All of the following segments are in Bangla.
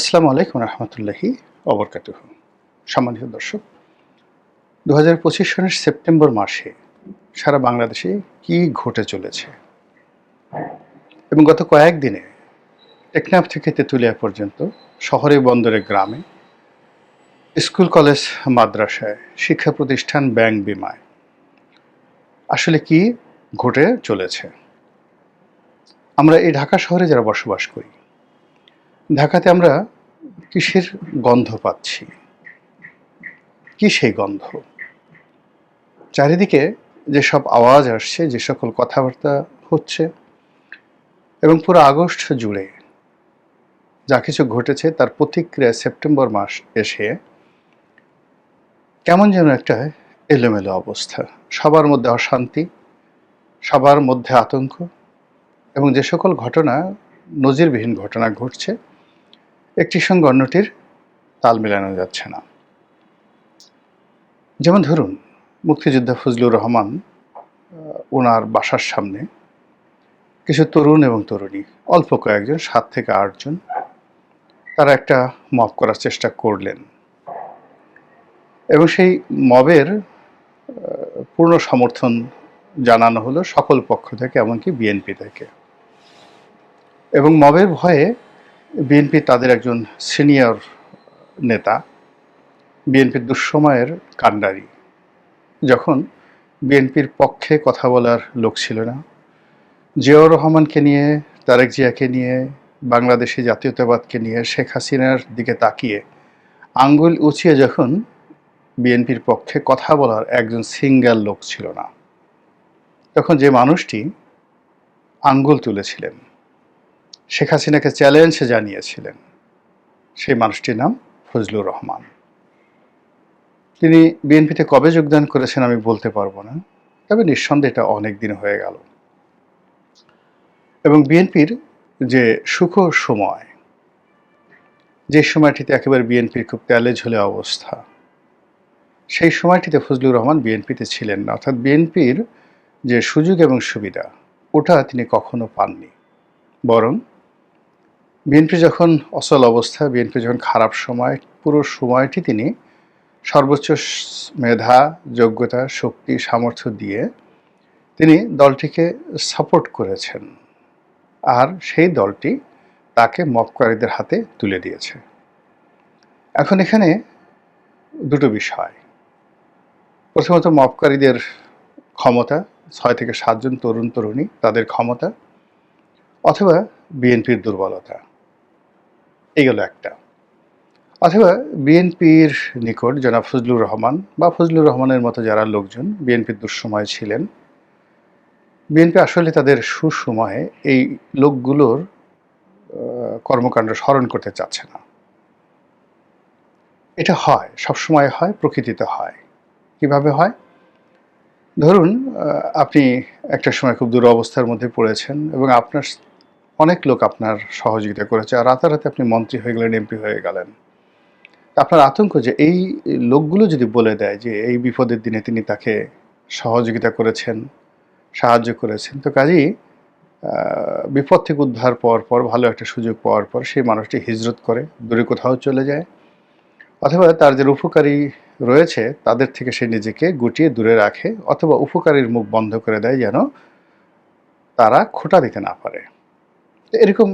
আসসালামু আলাইকুম রহমতুল্লাহি অবরকাত সম্মানিত দর্শক দু হাজার পঁচিশ সনের সেপ্টেম্বর মাসে সারা বাংলাদেশে কি ঘটে চলেছে? এবং গত কয়েকদিনে টেকনাফ থেকে তেঁতুলিয়া পর্যন্ত শহরে বন্দরে গ্রামে, স্কুল কলেজ, মাদ্রাসায়, শিক্ষা প্রতিষ্ঠান, ব্যাংক বিমায় আসলে কি ঘটে চলেছে? আমরা এই ঢাকা শহরে যারা বসবাস করি ঢাকাতে আমরা কিসের গন্ধ পাচ্ছি? কি সেই গন্ধ? চারিদিকে যেসব আওয়াজ আসছে, যে সকল কথাবার্তা হচ্ছে, এবং পুরো আগস্ট জুড়ে যা কিছু ঘটেছে, তার প্রতিক্রিয়া সেপ্টেম্বর মাস এসে কেমন যেন একটা এলোমেলো অবস্থা। সবার মধ্যে অশান্তি, সবার মধ্যে আতঙ্ক, এবং যে সকল ঘটনা, নজিরবিহীন ঘটনা ঘটছে একটির সঙ্গে অন্যটির তাল মেলানো যাচ্ছে না। যেমন ধরুন, মুক্তিযোদ্ধা ফজলুর রহমান ওনার বাসার সামনে কিছু তরুণ এবং তরুণী, অল্প কয়েকজন, সাত থেকে আটজন তারা একটা মব করার চেষ্টা করলেন। এবং সেই মবের পূর্ণ সমর্থন জানানো হলো সকল পক্ষ থেকে, এমনকি বিএনপি থেকে। এবং মবের ভয়ে বিএনপি তাদের একজন সিনিয়র নেতা বিএনপির দুঃসময়ের কাণ্ডারি। যখন বিএনপির পক্ষে কথা বলার লোক ছিল না, জিয়াউর রহমানকে নিয়ে, তারেক জিয়াকে নিয়ে, বাংলাদেশি জাতীয়তাবাদকে নিয়ে, শেখ হাসিনার দিকে তাকিয়ে আঙ্গুল উঁচিয়ে যখন বিএনপির পক্ষে কথা বলার একজন সিঙ্গেল লোক ছিল না, তখন যে মানুষটি আঙ্গুল তুলেছিলেন। শেখ হাসিনাকে চ্যালেঞ্জ জানিয়েছিলেন। সেই মানুষটির নাম ফজলুর রহমান। তিনি বিএনপিতে কবে যোগদান করেছেন আমি বলতে পারব না, তবে নিঃসন্দেহে এটা অনেক দিন হয়ে গেল। এবং বিএনপির যে সুখ সময়, যে সময়টিতে একেবারে বিএনপির খুব তেলে ঝুলে অবস্থা, সেই সময়টিতে ফজলুর রহমান বিএনপিতে ছিলেন না। অর্থাৎ বিএনপির যে সুযোগ এবং সুবিধা, ওটা তিনি কখনো পাননি। বরং বিএনপি যখন অচল অবস্থা, বিএনপি যখন খারাপ সময়, পুরো সময়টি তিনি সর্বোচ্চ মেধা, যোগ্যতা, শক্তি, সামর্থ্য দিয়ে তিনি দলটিকে সাপোর্ট করেছেন। আর সেই দলটি তাকে মপকারীদের হাতে তুলে দিয়েছে। এখন এখানে দুটো বিষয়। প্রথমত মপকারীদের ক্ষমতা, ছয় থেকে সাতজন তরুণ তরুণী তাদের ক্ষমতা, অথবা বিএনপির দুর্বলতা। এই গেল একটা। অথবা বিএনপির নিকট জনাব ফজলুর রহমান বা ফজলুর রহমানের মতো যারা লোকজন বিএনপির দুঃসময় ছিলেন, বিএনপি আসলে তাদের সুসময়ে এই লোকগুলোর কর্মকাণ্ড স্মরণ করতে চাচ্ছে না। এটা হয়, সবসময় হয়, প্রকৃতিতে হয়। কীভাবে হয়? ধরুন আপনি একটা সময় খুব দুরবস্থার মধ্যে পড়েছেন এবং আপনার অনেক লোক আপনার সহযোগিতা করেছে আর রাতারাতি আপনি মন্ত্রী হয়ে গেলেন, এমপি হয়ে গেলেন। আপনার আতঙ্ক যে এই লোকগুলো যদি বলে দেয় যে এই বিপদের দিনে তিনি তাকে সহযোগিতা করেছেন, সাহায্য করেছেন, তো কাজেই বিপদ থেকে উদ্ধার পাওয়ার পর, ভালো একটা সুযোগ পাওয়ার পর সেই মানুষটি হিজরত করে, দূরে কোথাও চলে যায়। অথবা তার যে উপকারী রয়েছে, তাদের থেকে সে নিজেকে গুটিয়ে দূরে রাখে, অথবা উপকারীর মুখ বন্ধ করে দেয় যেন তারা খোটা দিতে না পারে। এরকম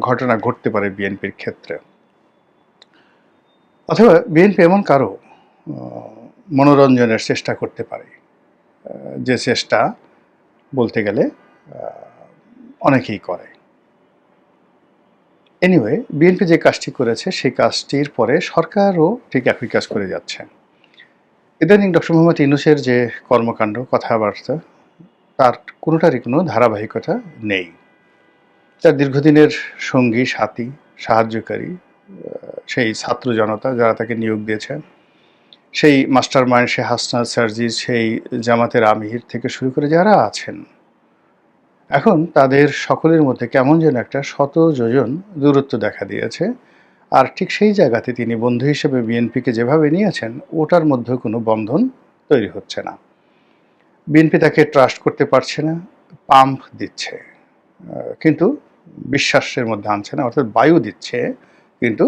ঘটনা ঘটতে পারে বিএনপির ক্ষেত্রে। অথবা বিএনপি এমন কারও মনোরঞ্জনের চেষ্টা করতে পারে। যে চেষ্টা বলতে গেলে অনেকেই করে। এনিওয়ে বিএনপি যে কাজটি করেছে, সেই কাজটির পরে সরকারও ঠিক একই কাজ করে যাচ্ছে। ইদানিং ডক্টর মোহাম্মদ ইউনুসের যে কর্মকাণ্ড, কথাবার্তা, তার কোনোটারই কোনো ধারাবাহিকতা নেই। তার দীর্ঘদিনের সঙ্গী, সাথী, সাহায্যকারী সেই ছাত্র জনতা যারা তাকে নিয়োগ দিয়েছেন। সেই মাস্টার মাইন্ড সে হাসনাত সার্জি, সেই জামাতের আমির থেকে শুরু করে যারা আছেন, এখন তাদের সকলের মধ্যে কেমন যেন একটা শত যোজন দূরত্ব দেখা দিয়েছে। আর ঠিক সেই জায়গাতে তিনি বন্ধু হিসেবে বিএনপিকে যেভাবে নিয়েছেন, ওটার মধ্যে কোনো বন্ধন তৈরি হচ্ছে না। বিএনপি তাকে ট্রাস্ট করতে পারছে না, পাম্প দিচ্ছে। কিন্তু বিশ্বাসের মধ্যে আনছে না, অর্থাৎ বায়ু দিচ্ছে, কিন্তু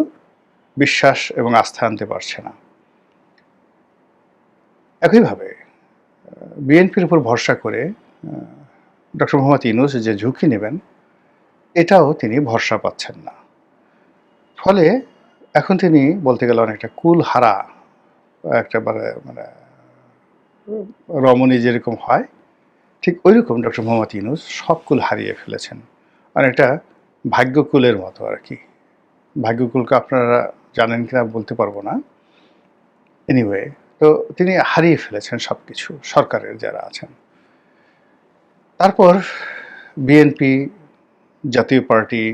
বিশ্বাস এবং আস্থা আনতে পারছে না। একইভাবে, বিএনপির উপর ভরসা করে ডক্টর মোহাম্মদ ইনুস যে ঝুঁকি নেবেন, এটাও তিনি ভরসা পাচ্ছেন না। ফলে এখন তিনি বলতে গেলে অনেকটা কুল হারা একটা মানে মানে রমণী যেরকম হয়, ঠিক ওই রকম ডক্টর মোহাম্মদ ইনুস সব কুল হারিয়ে ফেলেছেন। অনেকটা ভাগ্যকুলের মতো আর কি। ভাগ্যকুলকে আপনারা জানেন কিনা বলতে পারব না। এনিওয়ে তো তিনি হারিয়ে ফেলেছেন সব কিছু সরকারের যারা আছেন। তারপর বিএনপি জাতীয় পার্টি,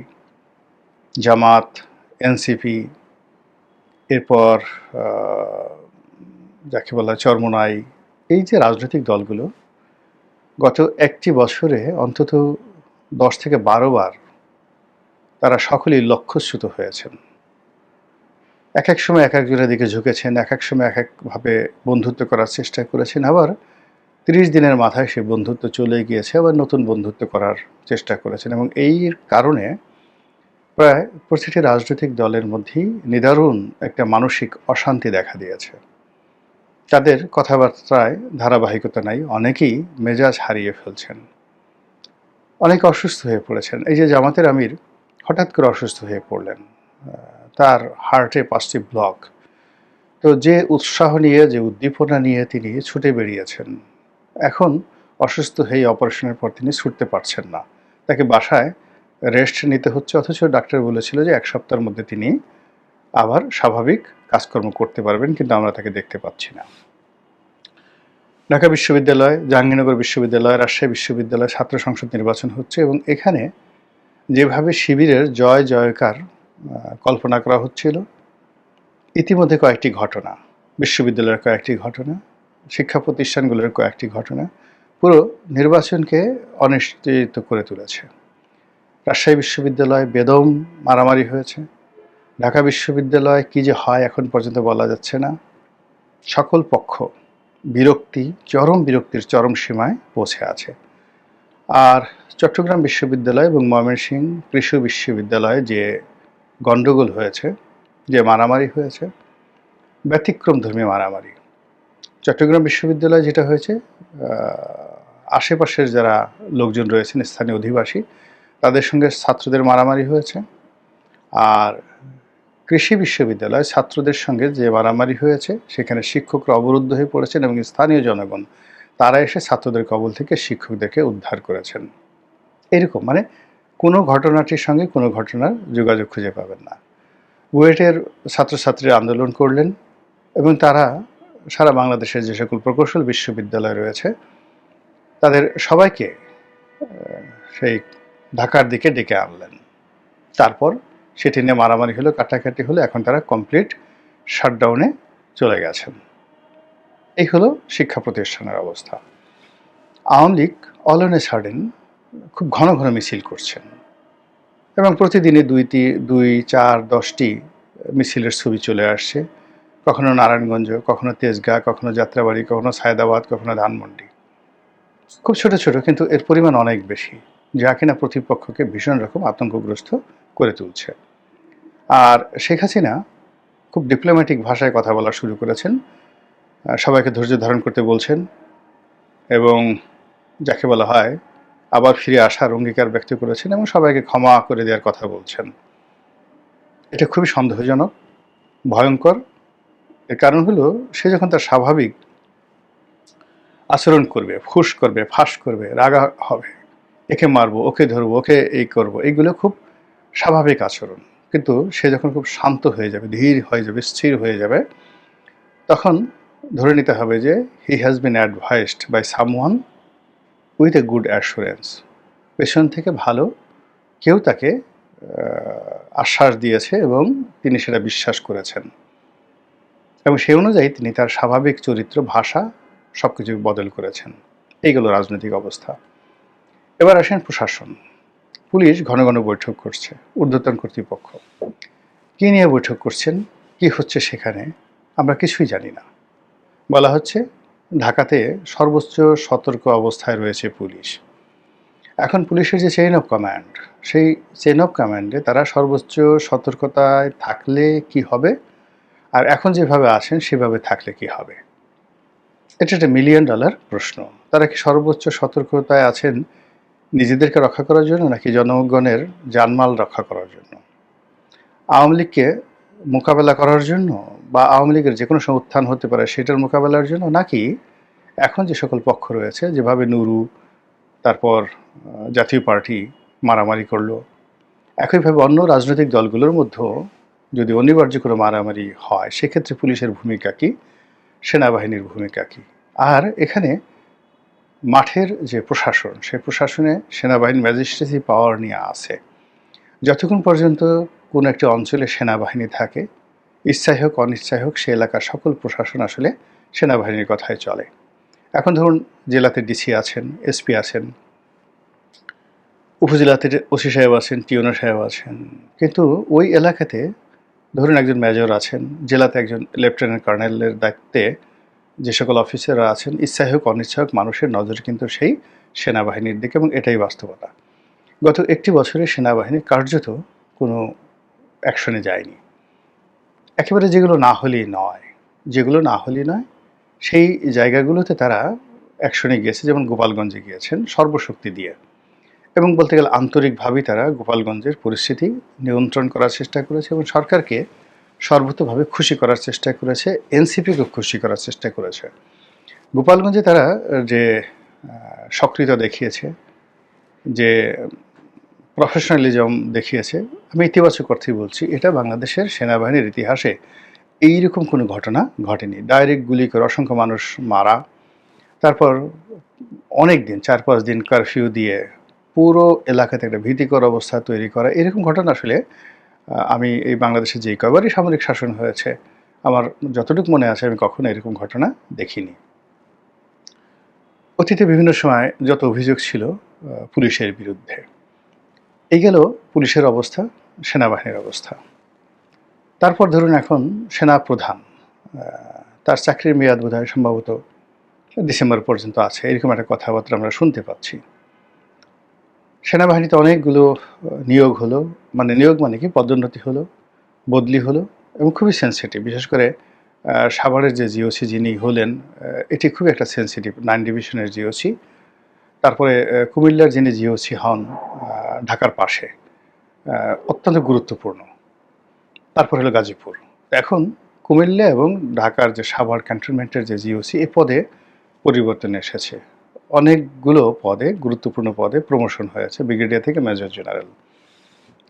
জামাত এনসিপি এরপর যাকে বলা চরমনাই, এই যে রাজনৈতিক দলগুলো গত একটি বছরে অন্তত দশ থেকে বারো বার তারা সকলেই লক্ষ্যচ্যুত হয়েছেন। এক এক সময় এক একজনের দিকে ঝুঁকেছেন, এক এক সময় এক একভাবে বন্ধুত্ব করার চেষ্টা করেছেন। আবার তিরিশ দিনের মাথায় সে বন্ধুত্ব চলে গিয়েছে, আবার নতুন বন্ধুত্ব করার চেষ্টা করেছেন এবং এই কারণে প্রায় প্রতিটি রাজনৈতিক দলের মধ্যেই নিদারুণ একটা মানসিক অশান্তি দেখা দিয়েছে। তাদের কথাবার্তায় ধারাবাহিকতা নাই, অনেকেই মেজাজ হারিয়ে ফেলছেন। অনেকে অসুস্থ হয়ে পড়েছেন। এই যে জামাতের আমির হঠাৎ করে অসুস্থ হয়ে পড়লেন তার হার্টে পাঁচটি ব্লক তো যে উৎসাহ নিয়ে, যে উদ্দীপনা নিয়ে তিনি ছুটে বেরিয়েছেন, এখন অসুস্থ হয়ে অপারেশনের পর তিনি ছুটতে পারছেন না। তাকে বাসায় রেস্ট নিতে হচ্ছে, অথচ ডাক্তার বলেছিল যে এক সপ্তাহের মধ্যে তিনি আবার স্বাভাবিক কাজকর্ম করতে পারবেন, কিন্তু আমরা তাকে দেখতে পাচ্ছি না। ঢাকা বিশ্ববিদ্যালয়, জাহাঙ্গীরনগর বিশ্ববিদ্যালয়, রাজশাহী বিশ্ববিদ্যালয় ছাত্র সংসদ নির্বাচন হচ্ছে এবং এখানে যেভাবে শিবিরের জয় জয়কার কল্পনা করা হচ্ছিল, ইতিমধ্যে কয়েকটি ঘটনা, বিশ্ববিদ্যালয়ের কয়েকটি ঘটনা, শিক্ষা প্রতিষ্ঠানগুলোর কয়েকটি ঘটনা, পুরো নির্বাচনকে অনিশ্চিত করে তুলেছে। রাজশাহী বিশ্ববিদ্যালয় বেদম মারামারি হয়েছে। ঢাকা বিশ্ববিদ্যালয় কি যে হয় এখন পর্যন্ত বলা যাচ্ছে না। সকল পক্ষ বিরক্তি, চরম বিরক্তির চরম সীমায় পৌঁছে আছে। আর চট্টগ্রাম বিশ্ববিদ্যালয় এবং ময়মনসিংহ কৃষি বিশ্ববিদ্যালয়ে যে গণ্ডগোল হয়েছে, যে মারামারি হয়েছে, ব্যতিক্রম ধর্মী মারামারি। চট্টগ্রাম বিশ্ববিদ্যালয়ে যেটা হয়েছে আশেপাশের যারা লোকজন রয়েছেন, স্থানীয় অধিবাসী, তাদের সঙ্গে ছাত্রদের মারামারি হয়েছে। আর কৃষি বিশ্ববিদ্যালয় ছাত্রদের সঙ্গে যে মারামারি হয়েছে, সেখানে শিক্ষকরা অবরুদ্ধ হয়ে পড়েছেন এবং স্থানীয় জনগণ, তারা এসে ছাত্রদের কবল থেকে শিক্ষকদেরকে উদ্ধার করেছেন। এরকম মানে কোনো ঘটনাটির সঙ্গে কোনো ঘটনার যোগাযোগ খুঁজে পাবেন না। বুয়েটের ছাত্রছাত্রীরা আন্দোলন করলেন এবং তারা সারা বাংলাদেশের যে সকল প্রকৌশল বিশ্ববিদ্যালয় রয়েছে, তাদের সবাইকে সেই ঢাকার দিকে ডেকে আনলেন। তারপর সেটি নিয়ে মারামারি হলো, কাটাকাটি হলো, এখন তারা কমপ্লিট শাটডাউনে চলে গেছেন। এই হলো শিক্ষা প্রতিষ্ঠানের অবস্থা। আওয়ামী লীগ অলনে ছাড়েন খুব ঘন ঘন মিছিল করছেন এবং প্রতিদিনই দুইটি, দুই, চার, দশটি মিছিলের ছবি চলে আসছে। কখনো নারায়ণগঞ্জ, কখনো তেজগাঁ, কখনো যাত্রাবাড়ি, কখনো সায়দাবাদ, কখনো ধানমন্ডি। খুব ছোট ছোট, কিন্তু এর পরিমাণ অনেক বেশি, যা কিনা প্রতিপক্ষকে ভীষণ রকম আতঙ্কগ্রস্ত করে তুলছে। আর শেখ হাসিনা খুব ডিপ্লোম্যাটিক ভাষায় কথা বলা শুরু করেছেন। সবাইকে ধৈর্য ধারণ করতে বলছেন এবং যাকে বলা হয় আবার ফিরে আসার অঙ্গীকার ব্যক্ত করেছেন এবং সবাইকে ক্ষমা করে দেওয়ার কথা বলছেন। এটা খুবই সন্দেহজনক, ভয়ঙ্কর। এর কারণ হলো, সে যখন তার স্বাভাবিক আচরণ করবে, ফুস করবে, ফাঁস করবে, রাগা হবে, একে মারবো, ওকে ধরবো, ওকে এই করব, এইগুলো খুব স্বাভাবিক আচরণ। কিন্তু সে যখন খুব শান্ত হয়ে যাবে, ধীর হয়ে যাবে, স্থির হয়ে যাবে, তখন ধরে নিতে হবে যে he has been advised by someone with a good assurance পেছন থেকে ভালো কেউ তাকে আশ্বাস দিয়েছে এবং তিনি সেটা বিশ্বাস করেছেন। এবং সেই অনুযায়ী তিনি তার স্বাভাবিক চরিত্র, ভাষা সব কিছু বদল করেছেন। এইগুলো রাজনৈতিক অবস্থা। এবার আসেন প্রশাসন। পুলিশ ঘন ঘন বৈঠক করছে, ঊর্ধ্বতন কর্তৃপক্ষ। কী নিয়ে বৈঠক করছেন? কি হচ্ছে সেখানে? আমরা কিছুই জানি না। বলা হচ্ছে, ঢাকাতে সর্বোচ্চ সতর্ক অবস্থায় রয়েছে পুলিশ। এখন পুলিশের যে চেইন অফ কমান্ড সেই চেইন অফ কমান্ডে তারা সর্বোচ্চ সতর্কতায় থাকলে কি হবে? আর এখন যেভাবে আছেন সেভাবে থাকলে কি হবে? এটা একটা মিলিয়ন ডলার প্রশ্ন। তারা কি সর্বোচ্চ সতর্কতায় আছেন? নিজেদেরকে রক্ষা করার জন্য নাকি জনগণের জানমাল রক্ষা করার জন্য? আওয়ামী লীগকে মোকাবেলা করার জন্য বা আওয়ামী লীগের যে কোনো উত্থান হতে পারে সেটার মোকাবেলার জন্য নাকি এখন যে সকল পক্ষ রয়েছে, যেভাবে নুরু, তারপর জাতীয় পার্টি মারামারি করল, একইভাবে অন্য রাজনৈতিক দলগুলোর মধ্যেও যদি অনিবার্য কোনো মারামারি হয়, সেক্ষেত্রে পুলিশের ভূমিকা কী? সেনাবাহিনীর ভূমিকা কী? আর এখানে মাঠের যে প্রশাসন সেই প্রশাসনে সেনাবাহিনী ম্যাজিস্ট্রেসি পাওয়ার নিয়ে আছে। যতক্ষণ পর্যন্ত কোনো একটি অঞ্চলে সেনাবাহিনী থাকে ইচ্ছাই হোক অনিচ্ছাই হোক, সে এলাকার সকল প্রশাসন আসলে সেনাবাহিনীর কথায় চলে। এখন ধরুন, জেলাতে ডিসি আছেন, এসপি আছেন, উপজেলাতে ওসি সাহেব আছেন টিওনো সাহেব আছেন, কিন্তু ওই এলাকাতে ধরুন একজন মেজর আছেন, জেলাতে একজন লেফটেন্যান্ট কর্নেলের দায়িত্বে যে সকল অফিসাররা আছেন ইচ্ছাই হোক, অনিচ্ছা হোক, মানুষের নজর কিন্তু সেই সেনাবাহিনীর দিকে এবং এটাই বাস্তবতা। গত একটি বছরে সেনাবাহিনী কার্যত কোনো অ্যাকশনে যায়নি। একেবারে যেগুলো না হলেই নয়, যেগুলো না হলেই নয়, সেই জায়গাগুলোতে তারা অ্যাকশনে গিয়েছে, যেমন গোপালগঞ্জে গিয়েছেন, সর্বশক্তি দিয়ে। এবং বলতে গেলে আন্তরিকভাবেই তারা গোপালগঞ্জের পরিস্থিতি নিয়ন্ত্রণ করার চেষ্টা করেছে এবং সরকারকে সর্বতভাবে খুশি করার চেষ্টা করেছে এনসিপিকে খুশি করার চেষ্টা করেছে। গোপালগঞ্জে তারা, যে সক্রিয়তা দেখিয়েছে, যে প্রফেশনালিজম দেখিয়েছে, আমি ইতিবাচক অর্থেই বলছি, এটা বাংলাদেশের সেনাবাহিনীর ইতিহাসে এইরকম কোনো ঘটনা ঘটেনি। ডাইরেক্ট গুলি করে অসংখ্য মানুষ মারা, তারপর অনেক দিন, চার পাঁচ দিন কারফিউ দিয়ে পুরো এলাকাতে একটা ভীতিকর অবস্থা তৈরি করা, এরকম ঘটনা আসলে আমি এই বাংলাদেশে যে কয়বারই সামরিক শাসন হয়েছে, আমার যতটুকু মনে আছে, আমি কখনো এরকম ঘটনা দেখিনি। অতীতে বিভিন্ন সময় যত অভিযোগ ছিল পুলিশের বিরুদ্ধে, এই গেল পুলিশের অবস্থা, সেনাবাহিনীর অবস্থা। তারপর ধরুন এখন সেনা প্রধান তার চাকরির মেয়াদ বোধ সম্ভবত ডিসেম্বর পর্যন্ত আছে, এরকম একটা কথাবার্তা আমরা শুনতে পাচ্ছি। সেনাবাহিনীতে অনেকগুলো নিয়োগ হলো। মানে নিয়োগ মানে কি? পদোন্নতি হলো, বদলি হলো এবং খুবই সেন্সিটিভ বিশেষ করে সাভারের যে জিওসি যিনি হলেন এটি খুবই একটা সেন্সিটিভ নাইন ডিভিশনের জিওসি তারপরে কুমিল্লার যিনি জিওসি হন ঢাকার পাশে অত্যন্ত গুরুত্বপূর্ণ। তারপর হলো গাজীপুর। এখন কুমিল্লা এবং ঢাকার যে সাভার ক্যান্টনমেন্টের যে জিওসি এ পদে পরিবর্তন এসেছে। অনেকগুলো পদে, গুরুত্বপূর্ণ পদে প্রমোশন হয়েছে ব্রিগেডিয়ার থেকে মেজর জেনারেল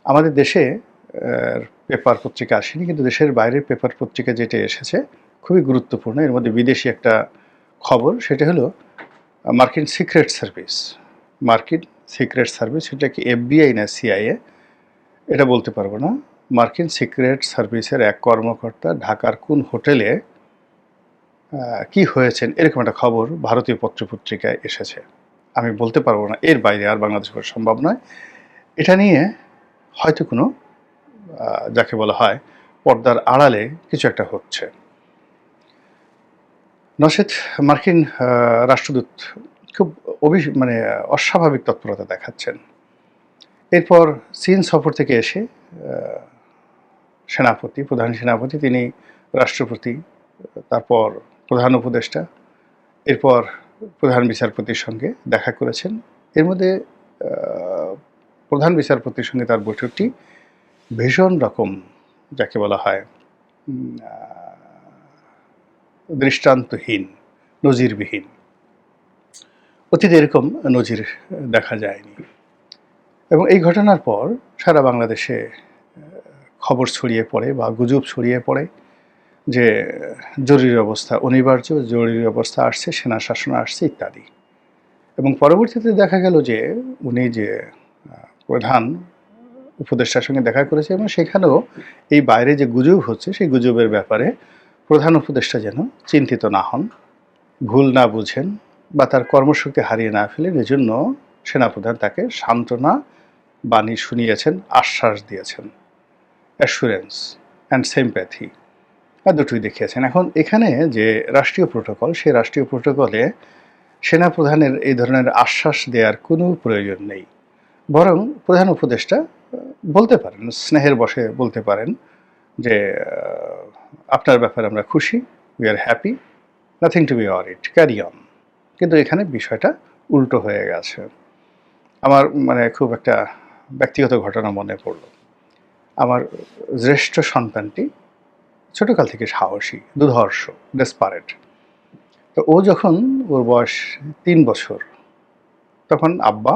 আমাদের দেশে পেপার পত্রিকা আসেনি, কিন্তু দেশের বাইরের পেপার পত্রিকা যেটা এসেছে, খুবই গুরুত্বপূর্ণ। এর মধ্যে বিদেশি একটা খবর, সেটা হলো মার্কিন সিক্রেট সার্ভিস মার্কিন সিক্রেট সার্ভিস সেটা কি এফবিআই না সিআইএ এটা বলতে পারব না। মার্কিন সিক্রেট সার্ভিসের এক কর্মকর্তা ঢাকার কোন হোটেলে কি হয়েছেন এরকম একটা খবর ভারতীয় পত্রপত্রিকায় এসেছে। আমি বলতে পারব না, এর বাইরে আর বাংলাদেশ করা সম্ভব নয়। এটা নিয়ে হয়তো কোনো যাকে বলা হয় পর্দার আড়ালে কিছু একটা হচ্ছে। নসেদ মার্কিন রাষ্ট্রদূত খুব অভি মানে অস্বাভাবিক তৎপরতা দেখাচ্ছেন। এরপর চীন সফর থেকে এসে সেনাপতি, প্রধান সেনাপতি, তিনি রাষ্ট্রপতি, তারপর প্রধান উপদেষ্টা, এরপর প্রধান বিচারপতির সঙ্গে দেখা করেছেন। এর মধ্যে প্রধান বিচারপতির সঙ্গে তার বৈঠকটি ভীষণ রকম, যাকে বলা হয় দৃষ্টান্তহীন, নজিরবিহীন। অতীতে এরকম নজির দেখা যায়নি। এবং এই ঘটনার পর সারা বাংলাদেশে খবর ছড়িয়ে পড়ে বা গুজব ছড়িয়ে পড়ে। যে জরুরি অবস্থা, অনিবার্য জরুরি অবস্থা আসছে, সেনা শাসন আসছে, ইত্যাদি। এবং পরবর্তীতে দেখা গেল যে উনি যে প্রধান উপদেষ্টার সঙ্গে দেখা করেছে এবং সেখানেও এই বাইরে যে গুজব হচ্ছে, সেই গুজবের ব্যাপারে প্রধান উপদেষ্টা যেন চিন্তিত না হন, ভুল না বুঝেন বা তার কর্মশক্তি হারিয়ে না ফেলেন, এজন্য সেনাপ্রধান তাকে সান্ত্বনা বাণী শুনিয়েছেন, আশ্বাস দিয়েছেন। অ্যাসুরেন্স অ্যান্ড সিম্প্যাথি দুটোই দেখিয়েছেন। এখন এখানে যে রাষ্ট্রীয় প্রোটোকল, সেই রাষ্ট্রীয় প্রোটোকলে সেনাপ্রধানের এই ধরনের আশ্বাস দেওয়ার কোনো প্রয়োজন নেই। বরং প্রধান উপদেষ্টা বলতে পারেন, স্নেহের বসে বলতে পারেন যে আপনার ব্যাপারে আমরা খুশি we are happy nothing to be worried carry on কিন্তু এখানে বিষয়টা উল্টো হয়ে গেছে। আমার মানে খুব একটা ব্যক্তিগত ঘটনা মনে পড়ল। আমার জ্যেষ্ঠ সন্তানটি ছোটকাল থেকে সাহসী, দুধর্ষ ডেসপারেট তো ও যখন ওর বয়স তিন বছর, তখন আব্বা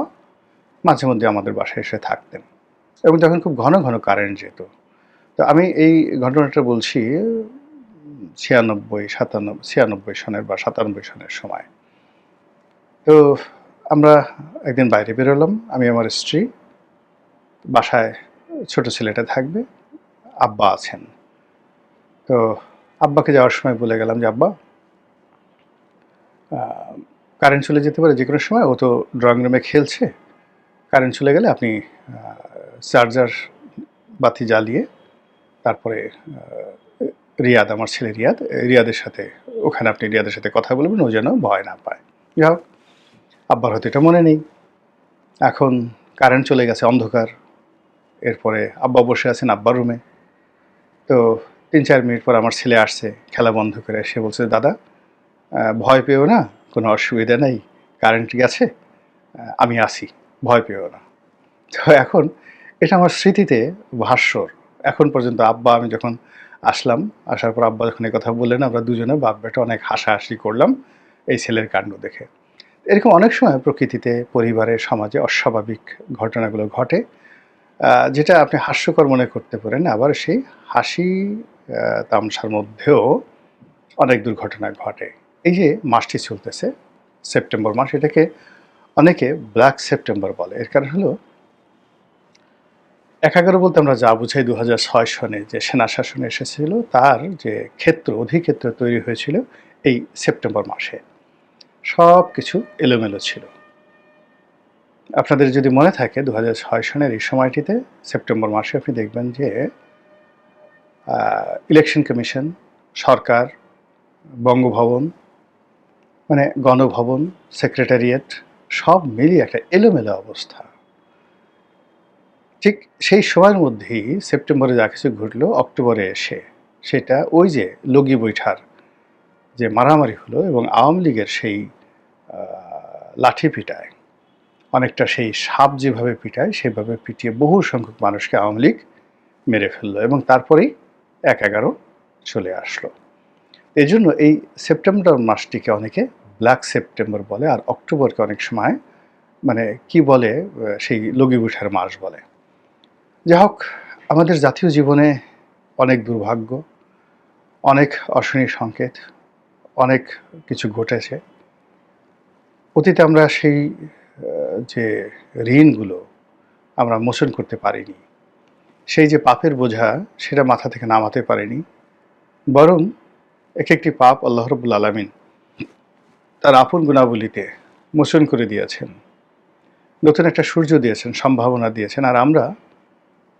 মাঝে মধ্যে আমাদের বাসায় এসে থাকতেন এবং তখন খুব ঘন ঘন কারেন্ট যেত। তো আমি এই ঘটনাটা বলছি ছিয়ানব্বই, সাতানব্বই, ছিয়ানব্বই সনের বা সাতানব্বই সনের সময়। তো আমরা একদিন বাইরে বেরোলাম, আমি আমার স্ত্রী বাসায় ছোট ছেলেটা থাকবে, আব্বা আছেন। তো আব্বাকে যাওয়ার সময় বলে গেলাম যে, আব্বা কারেন্ট চলে যেতে পারে যে কোনো সময়। ও তো ড্রয়িং রুমে খেলছে। কারেন্ট চলে গেলে আপনি চার্জার বাতি জ্বালিয়ে তারপরে রিয়াদ, আমার ছেলে রিয়াদ, রিয়াদের সাথে, ওখানে আপনি রিয়াদের সাথে কথা বলবেন। ও যেন ভয় না পায়। যাই হোক, আব্বার হয়তো এটা মনে নেই। এখন কারেন্ট চলে গেছে অন্ধকার। এরপরে আব্বা বসে আছেন আব্বার রুমে তো তিন চার মিনিট পর আমার ছেলে আসছে, খেলা বন্ধ করে। সে বলছে, দাদা ভয় পেও না, কোনো অসুবিধা নেই কারেন্ট গেছে আমি আসি ভয় পেও না। তো এখন এটা আমার স্মৃতিতে ভাস্বর এখন পর্যন্ত আব্বা, আমি যখন আসলাম, আসার পর আব্বা যখন কথা বললেন, আমরা দুজনে বাপ বেটা অনেক হাসাহাসি করলাম এই ছেলের কাণ্ড দেখে। এরকম অনেক সময় প্রকৃতিতে, পরিবারে, সমাজে অস্বাভাবিক ঘটনাগুলো ঘটে। যেটা আপনি হাস্যকর মনে করতে পারেন, আবার সেই হাসি তামসার মধ্যেও অনেক দুর্ঘটনা ঘটে। এই যে মাসটি চলতেছে, সেপ্টেম্বর মাস, এটাকে অনেকে ব্ল্যাক সেপ্টেম্বর বলে। এর কারণ হলো, এক এগারো বলতে আমরা যা বুঝাই দু ছয় সনে, যে সেনা শাসন এসেছিল, তার যে ক্ষেত্র, অধিক্ষেত্র তৈরি হয়েছিল এই সেপ্টেম্বর মাসে। সব কিছু এলোমেলো ছিল। আপনাদের যদি মনে থাকে দু হাজার ছয় সনের এই সময়টিতে, সেপ্টেম্বর মাসে আপনি দেখবেন যে ইলেকশন কমিশন, সরকার, বঙ্গভবন মানে গণভবন, সেক্রেটারিয়েট, সব মিলিয়ে একটা এলোমেলো অবস্থা। ঠিক সেই সময়ের মধ্যেই সেপ্টেম্বরে যা কিছু ঘটলো, অক্টোবরে এসে সেটা ওই যে লগি বৈঠার যে মারামারি হলো এবং আওয়ামী লীগের সেই লাঠি পিটায় অনেকটা সেই সাপ যেভাবে পিটায়, সেভাবে পিটিয়ে বহু সংখ্যক মানুষকে আওয়ামী লীগ মেরে ফেলল এবং তারপরেই এক এগারো চলে আসলো। এই জন্য এই সেপ্টেম্বর মাসটিকে অনেকে ব্ল্যাক সেপ্টেম্বর বলে আর অক্টোবরকে অনেক সময় মানে কি বলে সেই লগি উঠার মাস বলে। যাই হোক, আমাদের জাতীয় জীবনে অনেক দুর্ভাগ্য, অনেক অশনি সংকেত, অনেক কিছু ঘটেছে। অতীতে আমরা সেই যে ঋণগুলো আমরা মোচন করতে পারিনি, সেই যে পাপের বোঝা সেটা মাথা থেকে নামাতে পারিনি, বরং এক একটি পাপ আল্লাহ রবুল আলমিন তার আপন গুণাবলিতে মোচন করে দিয়েছেন। নতুন একটা সূর্য দিয়েছেন, সম্ভাবনা দিয়েছেন, আর আমরা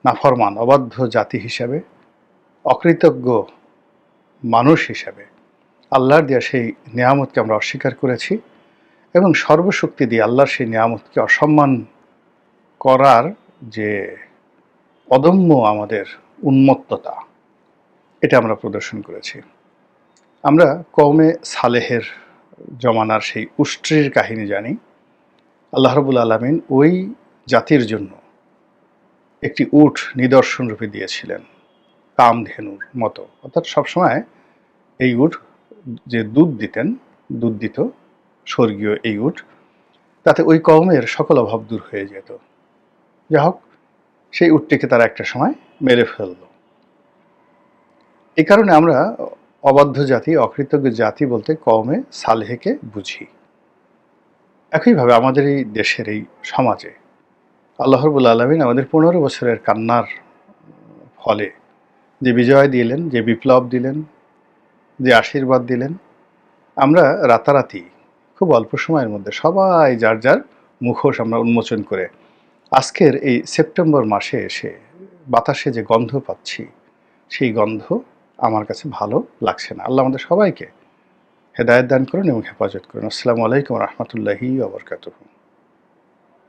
নাফরমান, অবাধ্য জাতি হিসাবে, অকৃতজ্ঞ মানুষ হিসাবে আল্লাহর দেওয়া সেই নিয়ামতকে আমরা অস্বীকার করেছি। এবং সর্বশক্তি দিয়ে আল্লাহর সেই নিয়ামতকে অসম্মান করার যে অদম্য আমাদের উন্মত্ততা, এটা আমরা প্রদর্শন করেছি। আমরা কৌমে সালেহের জমানার সেই উষ্ট্রির কাহিনী জানি। আল্লাহ রবুল আলমিন ওই জাতির জন্য একটি উট নিদর্শন রূপে দিয়েছিলেন, কামধেনুর মতো। অর্থাৎ সবসময় এই উট যে দুধ দিতেন, দুধ দিত স্বর্গীয় এই উট, তাতে ওই কওমের সকল অভাব দূর হয়ে যেত। যা হোক, সেই উটটিকে তারা একটা সময় মেরে ফেলল। এই কারণে আমরা অবাধ্য জাতি, অকৃতজ্ঞ জাতি বলতে কওমে সালেহকে বুঝি। একইভাবে আমাদের এই দেশের এই সমাজে আল্লাহ রবুল আলমিন আমাদের পনেরো বছরের কান্নার ফলে যে বিজয় দিলেন, যে বিপ্লব দিলেন, যে আশীর্বাদ দিলেন, আমরা রাতারাতি খুব অল্প সময়ের মধ্যে সবাই যার যার মুখোশ আমরা উন্মোচন করে আজকের এই সেপ্টেম্বর মাসে এসে বাতাসে যে গন্ধ পাচ্ছি, সেই গন্ধ আমার কাছে ভালো লাগছে না। আল্লাহ আমাদের সবাইকে হেদায়ত দান করুন এবং হেফাজত করুন। আসসালামু আলাইকুম রহমতুল্লাহি আবরকাতুহ